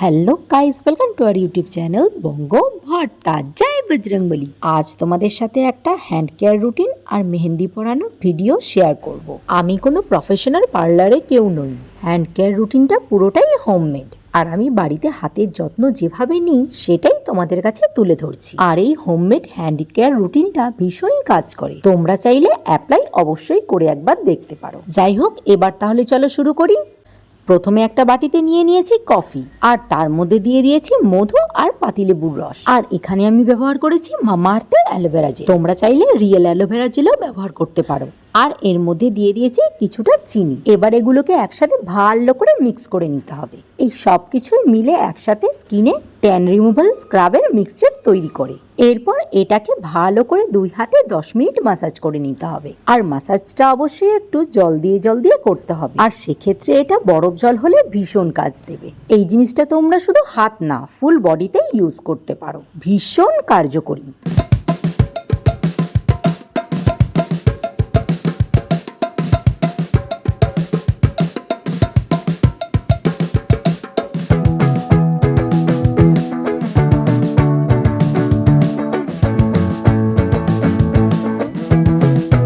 Hello guys welcome to our YouTube channel Banga Bharta জয় বজরংবলী আজ তোমাদের সাথে একটা হ্যান্ড কেয়ার রুটিন আর মেহেন্দি পরানো ভিডিও শেয়ার করব। আমি কোনো প্রফেশনাল পার্লারে কেউ নই। হ্যান্ড কেয়ার রুটিনটা পুরোটাই হোমমেড আর আমি বাড়িতে হাতের যত্ন যেভাবে নিই, সেটাই তোমাদের কাছে তুলে ধরছি। আর এই হোমমেড হ্যান্ড কেয়ার রুটিনটা ভীষণই কাজ করে। তোমরা চাইলে অ্যাপ্লাই অবশ্যই করে একবার দেখতে পারো। যাই হোক, এবার তাহলে চলো শুরু করি। প্রথমে একটা বাটিতে নিয়ে নিয়েছি কফি, আর তার মধ্যে দিয়ে দিয়েছি মধু আর পাতিলেবুর রস। আর এখানে আমি ব্যবহার করেছি মামাআর্থের অ্যালোভেরা জেল। তোমরা চাইলে রিয়েল অ্যালোভেরা জেলও ব্যবহার করতে পারো। আর এর মধ্যে দিয়ে দিয়েছি কিছুটা চিনি। এবার এগুলোকে একসাথে ভালো করে মিক্স করে নিতে হবে। এই সব কিছুই মিলে একসাথে স্কিনে ট্যান রিমুভাল স্ক্রাবের মিক্সচার তৈরি করে। এরপর এটাকে ভালো করে দুই হাতে দশ মিনিট মাসাজ করে নিতে হবে। আর মাসাজটা অবশ্যই একটু জল দিয়ে জল দিয়ে করতে হবে। আর সেক্ষেত্রে এটা বরফ জল হলে ভীষণ কাজ দেবে। এই জিনিসটা তোমরা শুধু হাত না ফুল বডিতে ইউজ করতে পারো। ভীষণ কার্যকরী।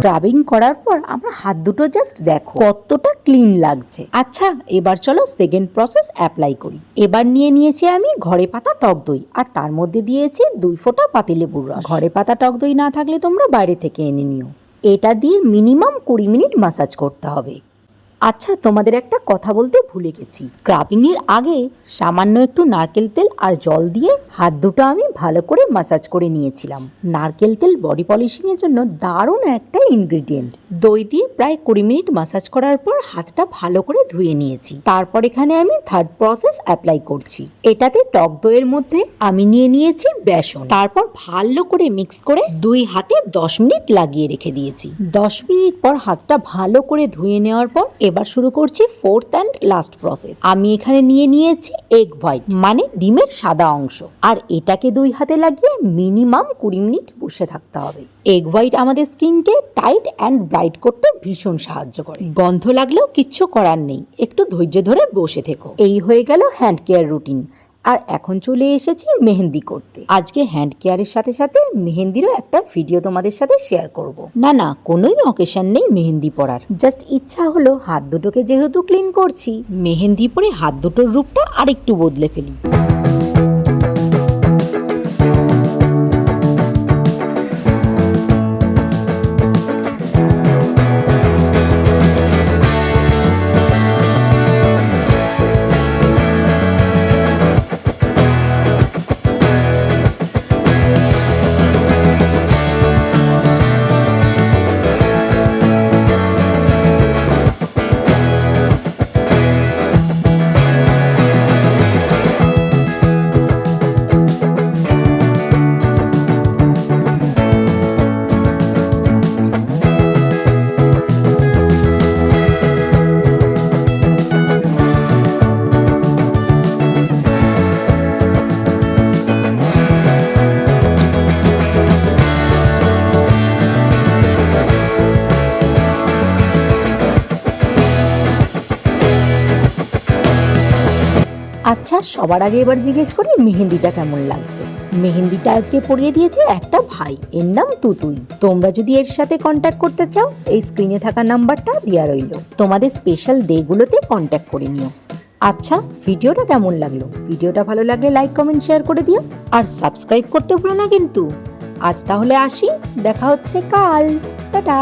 স্ক্রাবিং করার পর আমার হাত দুটো জাস্ট দেখো কতটা ক্লিন লাগছে। আচ্ছা এবার চলো সেকেন্ড প্রসেস অ্যাপ্লাই করি। এবার নিয়ে নিয়েছি আমি ঘরে পাতা টক দই, আর তার মধ্যে দিয়েছি দুই ফোঁটা পাতিলেবুর রস। ঘরে পাতা টক দই না থাকলে তোমরা বাইরে থেকে এনে নিও। এটা দিয়ে মিনিমাম কুড়ি মিনিট মাসাজ করতে হবে। আচ্ছা তোমাদের একটা কথা বলতে ভুলে গেছি। স্ক্রাবিং এর আগে সামান্য একটু নারকেল তেল আর জল দিয়ে হাত দুটো আমি ভালো করে মাসাজ করে নিয়েছিলাম। নারকেল তেল বডি পলিশিং এর জন্য দারুণ একটা ইনগ্রিডিয়েন্ট দই দিয়ে প্রায় কুড়ি মিনিট মাসাজ করার পর হাতটা ভালো করে ধুয়ে নিয়েছি। তারপর এখানে আমি থার্ড প্রসেস অ্যাপ্লাই করছি। এটাতে টক দইয়ের মধ্যে আমি নিয়ে নিয়েছি বেসন। তারপর ভালো করে মিক্স করে দুই হাতে দশ মিনিট লাগিয়ে রেখে দিয়েছি। দশ মিনিট পর হাতটা ভালো করে ধুয়ে নেওয়ার পর এবার শুরু করছি ফোর্থ অ্যান্ড লাস্ট প্রসেস আমি এখানে নিয়ে নিয়েছি এগ হোয়াইট মানে ডিমের সাদা অংশ। আর এটাকে দুই হাতে লাগিয়ে মিনিমাম কুড়ি মিনিট বসে থাকতে হবে। এগ হোয়াইট আমাদের স্কিনকে টাইট অ্যান্ড ব্রাইট করতে ভীষণ সাহায্য করে। গন্ধ লাগলেও কিচ্ছু করার নেই। একটু ধৈর্য ধরে বসে থেকো। এই হয়ে গেল হ্যান্ড কেয়ার রুটিন আর এখন চলে এসেছি মেহেন্দি করতে। আজকে হ্যান্ড কেয়ারের সাথে সাথে মেহেন্দিরও একটা ভিডিও তোমাদের সাথে শেয়ার করব। না না, কোনোই অকেশন নেই মেহেন্দি পরার। জাস্ট ইচ্ছা হলো হাত দুটোকে যেহেতু ক্লিন করছি, মেহেন্দি পরে হাত দুটোর রূপটা আরেকটু বদলে ফেলি। আচ্ছা সবার আগে এবার জিজ্ঞেস করি মেহেন্দিটা কেমন লাগছে? মেহেন্দিটা আজকে পরিয়ে দিয়েছে একটা ভাই, এর নাম তুতুই। তোমরা যদি এর সাথে কন্ট্যাক্ট করতে চাও, এই স্ক্রিনে থাকা নাম্বারটা দেওয়া রইল। তোমাদের স্পেশাল ডেগুলোতে কন্ট্যাক্ট করে নিও। আচ্ছা ভিডিওটা কেমন লাগল? ভিডিওটা ভালো লাগলে লাইক কমেন্ট শেয়ার করে দিও। আর সাবস্ক্রাইব করতে ভুলো না কিন্তু। আজ তাহলে আসি, দেখা হচ্ছে কাল। টাটা!